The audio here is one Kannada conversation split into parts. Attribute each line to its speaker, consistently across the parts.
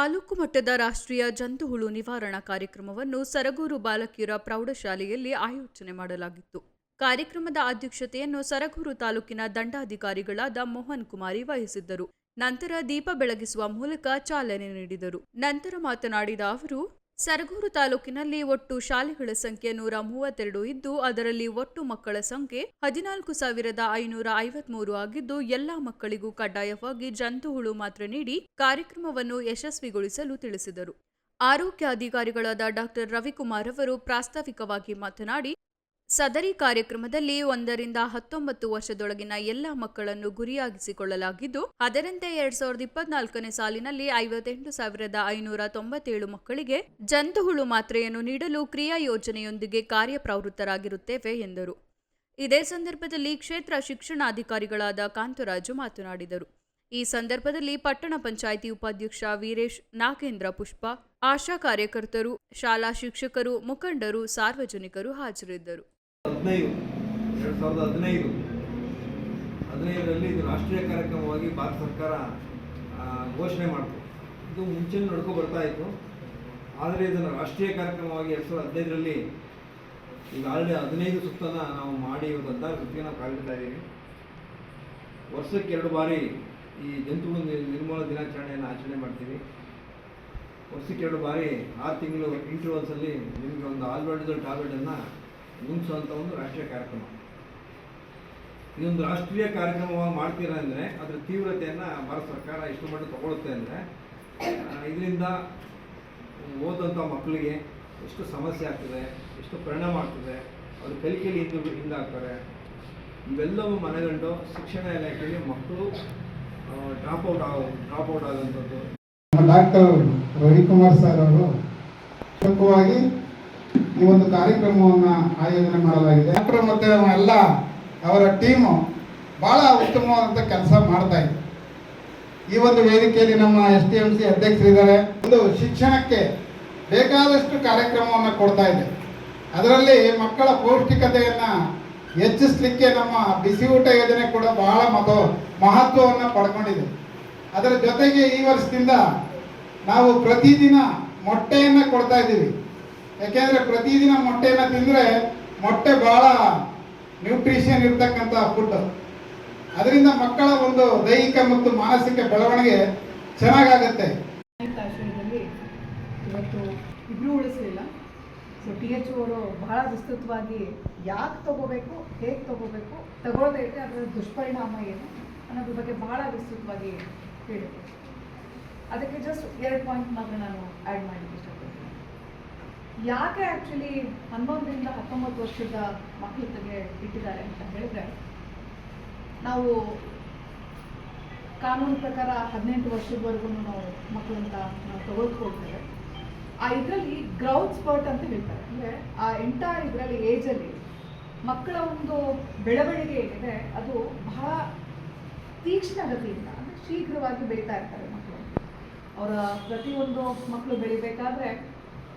Speaker 1: ತಾಲೂಕು ಮಟ್ಟದ ರಾಷ್ಟ್ರೀಯ ಜಂತುಹುಳು ನಿವಾರಣಾ ಕಾರ್ಯಕ್ರಮವನ್ನು ಸರಗೂರು ಬಾಲಕಿಯರ ಪ್ರೌಢಶಾಲೆಯಲ್ಲಿ ಆಯೋಜನೆ ಮಾಡಲಾಗಿತ್ತು. ಕಾರ್ಯಕ್ರಮದ ಅಧ್ಯಕ್ಷತೆಯನ್ನು ಸರಗೂರು ತಾಲೂಕಿನ ದಂಡಾಧಿಕಾರಿಗಳಾದ ಮೋಹನ್ ಕುಮಾರಿ ವಹಿಸಿದ್ದರು. ನಂತರ ದೀಪ ಬೆಳಗಿಸುವ ಮೂಲಕ ಚಾಲನೆ ನೀಡಿದರು. ನಂತರ ಮಾತನಾಡಿದ ಅವರು ಸರಗೂರು ತಾಲೂಕಿನಲ್ಲಿ ಒಟ್ಟು ಶಾಲೆಗಳ ಸಂಖ್ಯೆ ನೂರ ಮೂವತ್ತೆರಡು ಇದ್ದು, ಅದರಲ್ಲಿ ಒಟ್ಟು ಮಕ್ಕಳ ಸಂಖ್ಯೆ ಹದಿನಾಲ್ಕು ಸಾವಿರದ ಐನೂರ ಐವತ್ಮೂರು ಆಗಿದ್ದು, ಎಲ್ಲಾ ಮಕ್ಕಳಿಗೂ ಕಡ್ಡಾಯವಾಗಿ ಜಂತುಹುಳು ಮಾತ್ರ ನೀಡಿ ಕಾರ್ಯಕ್ರಮವನ್ನು ಯಶಸ್ವಿಗೊಳಿಸಲು ತಿಳಿಸಿದರು. ಆರೋಗ್ಯ ಅಧಿಕಾರಿಗಳಾದ ಡಾಕ್ಟರ್ ರವಿಕುಮಾರ್ ಅವರು ಪ್ರಾಸ್ತಾವಿಕವಾಗಿ ಮಾತನಾಡಿ ಸದರಿ ಕಾರ್ಯಕ್ರಮದಲ್ಲಿ ಒಂದರಿಂದ ಹತ್ತೊಂಬತ್ತು ವರ್ಷದೊಳಗಿನ ಎಲ್ಲ ಮಕ್ಕಳನ್ನು ಗುರಿಯಾಗಿಸಿಕೊಳ್ಳಲಾಗಿದ್ದು, ಅದರಂತೆ ಎರಡ್ ಸಾವಿರದ ಇಪ್ಪತ್ನಾಲ್ಕನೇ ಸಾಲಿನಲ್ಲಿ ಐವತ್ತೆಂಟು ಸಾವಿರದ ಐನೂರ ತೊಂಬತ್ತೇಳು ಮಕ್ಕಳಿಗೆ ಜಂತುಹುಳು ಮಾತ್ರೆಯನ್ನು ನೀಡಲು ಕ್ರಿಯಾ ಯೋಜನೆಯೊಂದಿಗೆ ಕಾರ್ಯಪ್ರವೃತ್ತರಾಗಿರುತ್ತೇವೆ ಎಂದರು. ಇದೇ ಸಂದರ್ಭದಲ್ಲಿ ಕ್ಷೇತ್ರ ಶಿಕ್ಷಣಾಧಿಕಾರಿಗಳಾದ ಕಾಂತರಾಜು ಮಾತನಾಡಿದರು. ಈ ಸಂದರ್ಭದಲ್ಲಿ ಪಟ್ಟಣ ಪಂಚಾಯಿತಿ ಉಪಾಧ್ಯಕ್ಷ ವೀರೇಶ್, ನಾಗೇಂದ್ರ ಪುಷ್ಪ, ಆಶಾ ಕಾರ್ಯಕರ್ತರು, ಶಾಲಾ ಶಿಕ್ಷಕರು, ಮುಖಂಡರು, ಸಾರ್ವಜನಿಕರು ಹಾಜರಿದ್ದರು.
Speaker 2: ಹದಿನೈದು, ಎರಡು ಸಾವಿರದ ಹದಿನೈದು. ಹದಿನೈದರಲ್ಲಿ ಇದು ರಾಷ್ಟ್ರೀಯ ಕಾರ್ಯಕ್ರಮವಾಗಿ ಭಾರತ ಸರ್ಕಾರ ಘೋಷಣೆ ಮಾಡಿತು. ಇದು ಮುಂಚೆ ನಡ್ಕೊ ಬರ್ತಾ ಇತ್ತು. ಆದರೆ ಇದನ್ನು ರಾಷ್ಟ್ರೀಯ ಕಾರ್ಯಕ್ರಮವಾಗಿ ಎರಡು ಸಾವಿರದ ಹದಿನೈದರಲ್ಲಿ ಈಗ ಆಲ್ರೆಡಿ ಹದಿನೈದು ಸುತ್ತನ ನಾವು ಮಾಡಿ ಇವತ್ತು ಹದಿನಾರು ಸುತ್ತಿಗೆ ನಾವು ಕಾಲಿಡ್ತಾ ಇದ್ದೀವಿ. ವರ್ಷಕ್ಕೆ ಎರಡು ಬಾರಿ ಈ ಜಂತುಗಳು ನಿರ್ಮೂಲ ದಿನಾಚರಣೆಯನ್ನು ಆಚರಣೆ ಮಾಡ್ತೀವಿ. ವರ್ಷಕ್ಕೆ ಎರಡು ಬಾರಿ ಆರು ತಿಂಗಳು ಇಂಟರ್ವಲ್ಸಲ್ಲಿ ನಿಮಗೆ ಒಂದು ಆಲ್ಬರ್ಡಿಸಲ್ ಟ್ಯಾಬ್ಲೆಟನ್ನು ಮುಗಿಸುವಂಥ ಒಂದು ರಾಷ್ಟ್ರೀಯ ಕಾರ್ಯಕ್ರಮ. ಇದೊಂದು ರಾಷ್ಟ್ರೀಯ ಕಾರ್ಯಕ್ರಮವಾಗಿ ಮಾಡ್ತೀರಾ ಅಂದರೆ ಅದರ ತೀವ್ರತೆಯನ್ನು ಭಾರತ ಸರ್ಕಾರ ಇಷ್ಟು ಮಟ್ಟ ತಗೊಳುತ್ತೆ ಅಂದರೆ ಇದರಿಂದ ಓದಂಥ ಮಕ್ಕಳಿಗೆ ಎಷ್ಟು ಸಮಸ್ಯೆ ಆಗ್ತದೆ, ಎಷ್ಟು ಪರಿಣಾಮ ಆಗ್ತದೆ, ಅವ್ರ ಕಲಿಕೆಯಲ್ಲಿ ಹಿಂದೆ ಹಿಂದಾಗ್ತಾರೆ ಇವೆಲ್ಲವೂ ಮನೆಗಂಡು ಶಿಕ್ಷಣ ಇಲಾಖೆಯಲ್ಲಿ ಮಕ್ಕಳು ಡ್ರಾಪ್ ಔಟ್ ಆಗ ಡ್ರಾಪ್ ಔಟ್ ಆಗೋಂಥದ್ದು
Speaker 3: ಡಾಕ್ಟರ್ ರವಿಕುಮಾರ್ ಸರ್ ಅವರು, ಪ್ರಮುಖವಾಗಿ ಈ ಒಂದು ಕಾರ್ಯಕ್ರಮವನ್ನು ಆಯೋಜನೆ ಮಾಡಲಾಗಿದೆ. ಡಾಕ್ಟರ್ ಮತ್ತೆ ಎಲ್ಲ ಅವರ ಟೀಮು ಬಹಳ ಉತ್ತಮವಾದಂಥ ಕೆಲಸ ಮಾಡ್ತಾ ಇದೆ ಈ ಒಂದು ವೇದಿಕೆಯಲ್ಲಿ ನಮ್ಮ ಎಸ್ ಟಿ ಎಂ ಸಿ ಅಧ್ಯಕ್ಷರಿದ್ದಾರೆ. ಒಂದು ಶಿಕ್ಷಣಕ್ಕೆ ಬೇಕಾದಷ್ಟು ಕಾರ್ಯಕ್ರಮವನ್ನು ಕೊಡ್ತಾ ಇದೆ ಅದರಲ್ಲಿ ಮಕ್ಕಳ ಪೌಷ್ಟಿಕತೆಯನ್ನು ಹೆಚ್ಚಿಸಲಿಕ್ಕೆ ನಮ್ಮ ಬಿಸಿ ಊಟ ಯೋಜನೆ ಕೂಡ ಬಹಳ ಮತ ಮಹತ್ವವನ್ನು ಪಡ್ಕೊಂಡಿದೆ. ಅದರ ಜೊತೆಗೆ ಈ ವರ್ಷದಿಂದ ನಾವು ಪ್ರತಿದಿನ ಮೊಟ್ಟೆಯನ್ನು ಕೊಡ್ತಾ ಇದ್ದೀವಿ. ಯಾಕೆಂದರೆ ಪ್ರತಿದಿನ ಮೊಟ್ಟೆಯನ್ನು ತಿಂದರೆ ಮೊಟ್ಟೆ ಬಹಳ ನ್ಯೂಟ್ರಿಷನ್ ಇರ್ತಕ್ಕಂಥ ಫುಡ್ ಅದರಿಂದ ಮಕ್ಕಳ ಒಂದು ದೈಹಿಕ ಮತ್ತು ಮಾನಸಿಕ ಬೆಳವಣಿಗೆ ಚೆನ್ನಾಗಾಗತ್ತೆ.
Speaker 4: ಇವತ್ತು ಇಬ್ಬರೂ ಉಳಿಸಲಿಲ್ಲ. ಸೊ ಟಿ ಎಚ್ ಅವರು ಬಹಳ ವಿಸ್ತೃತವಾಗಿ ಯಾಕೆ ತಗೋಬೇಕು, ಹೇಗೆ ತಗೋಬೇಕು ತಗೊಳ್ಳೋದೈತೆ ಅದರ ದುಷ್ಪರಿಣಾಮ ಏನು ಅನ್ನೋದ್ರ ಬಗ್ಗೆ ಬಹಳ ವಿಸ್ತೃತವಾಗಿ ಹೇಳಿದರು. ಅದಕ್ಕೆ ಜಸ್ಟ್ ಎರಡು ಪಾಯಿಂಟ್ ಮಾತ್ರ ನಾನು ಆ್ಯಡ್ ಮಾಡಲಿಕ್ಕೆ ಇಷ್ಟಪಡ್ತೀನಿ. ಯಾಕೆ ಆ್ಯಕ್ಚುಲಿ ಹನ್ನೊಂದರಿಂದ ಹತ್ತೊಂಬತ್ತು ವರ್ಷದ ಮಕ್ಕಳ ಮಕ್ಕಳಿಗೆ ಇಟ್ಟಿದ್ದಾರೆ ಅಂತ ಹೇಳಿದ್ರೆ, ನಾವು ಕಾನೂನು ಪ್ರಕಾರ ಹದಿನೆಂಟು ವರ್ಷದವರೆಗೂ ನಾವು ಮಕ್ಕಳನ್ನ ನಾವು ತಗೊಳ್ಕೊಳ್ತೇವೆ ಆ ಇದರಲ್ಲಿ ಗ್ರೌಂಡ್ ಸ್ಪರ್ಟ್ ಅಂತ ಹೇಳ್ತಾರೆ. ಅಂದರೆ ಆ ಎಂಟೈರ್ ಇದರಲ್ಲಿ ಏಜಲ್ಲಿ ಮಕ್ಕಳ ಒಂದು ಬೆಳವಣಿಗೆ ಏನಿದೆ, ಅದು ಬಹಳ ತೀಕ್ಷ್ಣಗತಿಯಿಂದ ಅಂದರೆ ಶೀಘ್ರವಾಗಿ ಬೆಳೀತಾ ಇರ್ತಾರೆ ಮಕ್ಕಳು. ಅವರ ಪ್ರತಿಯೊಂದು ಮಕ್ಕಳು ಬೆಳಿಬೇಕಾದ್ರೆ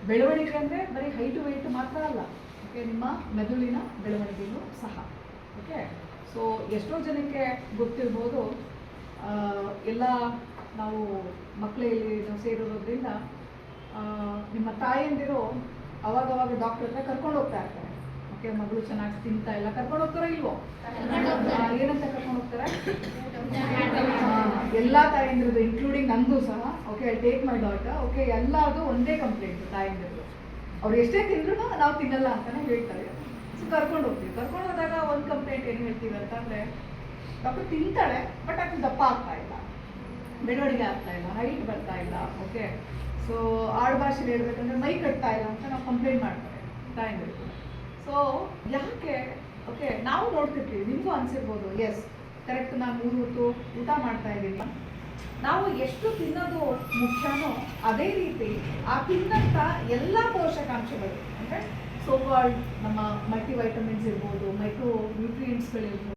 Speaker 4: ಬೆಳವಣಿಗೆ ಅಂದರೆ ಬರೀ ಹೈಟು ವೆಯ್ಟ್ ಮಾತ್ರ ಅಲ್ಲ. ಓಕೆ ನಿಮ್ಮ ಮೆದುಳಿನ ಬೆಳವಣಿಗೆಯೂ ಸಹ. ಓಕೆ ಸೊ ಎಷ್ಟೋ ಜನಕ್ಕೆ ಗೊತ್ತಿರ್ಬೋದು ಎಲ್ಲ ನಾವು ಮಕ್ಕಳಲ್ಲಿ ನಾವು ಸೇರಿರೋದ್ರಿಂದ ನಿಮ್ಮ ತಾಯಂದಿರು ಅವಾಗವಾಗ ಡಾಕ್ಟರ್ ಹತ್ರ ಕರ್ಕೊಂಡು ಹೋಗ್ತಾ ಇರ್ತಾರೆ. ಓಕೆ, ಮಗಳು ಚೆನ್ನಾಗಿ ತಿಂತಾ ಇಲ್ಲ, ಕರ್ಕೊಂಡು ಹೋಗ್ತಾರ ಇಲ್ವೋ? ಏನಂತ ಕರ್ಕೊಂಡು ಹೋಗ್ತಾರೆ? ಎಲ್ಲ ತಾಯಂದಿರದು ಇನ್ಕ್ಲೂಡಿಂಗ್ ನಂದು ಸಹ okay I take my daughter okay ಎಲ್ಲದು ಒಂದೇ ಕಂಪ್ಲೇಂಟ್ ತಾಯಂದಿರದು ಅವ್ರು ಎಷ್ಟೇ ತಿಂದ್ರು ನಾವು ತಿನ್ನಲ್ಲ ಅಂತಾನೆ ಹೇಳ್ತಾರೆ. ಸೊ ಕರ್ಕೊಂಡು ಹೋಗ್ತೀವಿ. ಕರ್ಕೊಂಡು ಹೋದಾಗ ಒಂದು ಕಂಪ್ಲೇಂಟ್ ಏನು ಹೇಳ್ತೀವಿ ಅಂತಂದ್ರೆ ಡಾಕ್ಟರ್ ತಿಂತಾಳೆ ಬಟ್ ಅದು ದಪ್ಪ ಆಗ್ತಾ ಇಲ್ಲ. ಬೆಳವಣಿಗೆ ಆಗ್ತಾ ಇಲ್ಲ ಹೈಟ್ ಬರ್ತಾ ಇಲ್ಲ ಓಕೆ ಸೊ ಆಡು ಭಾಷೆಲಿ ಹೇಳ್ಬೇಕಂದ್ರೆ ಮೈ ಕಟ್ತಾ ಇಲ್ಲ ಅಂತ ನಾವು ಕಂಪ್ಲೇಂಟ್ ಮಾಡ್ತಾರೆ ತಾಯಂದಿರು ಸೊ ಯಾಕೆ ಓಕೆ ನಾವು ನೋಡ್ತಿರ್ತೀವಿ, ನಿಮಗೂ ಅನ್ಸಿರ್ಬೋದು ಎಸ್ ಕರೆಕ್ಟ್ ನಾನು ಮೂರು ಹೊತ್ತು ಊಟ ಮಾಡ್ತಾ ಇದ್ದೀನಿ. ನಾವು ಎಷ್ಟು ತಿನ್ನೋದು ಮುಖ್ಯನೋ ಅದೇ ರೀತಿ ಆ ತಿನ್ನಂಥ ಎಲ್ಲ ಪೋಷಕಾಂಶಗಳು ಅಂದರೆ ಸೋಕಾಲ್ಡ್ ನಮ್ಮ ಮಲ್ಟಿ ವೈಟಮಿನ್ಸ್ ಇರ್ಬೋದು ಮೈಕ್ರೋ ನ್ಯೂಟ್ರಿಯೆಂಟ್ಸ್ಗಳಿರ್ಬೋದು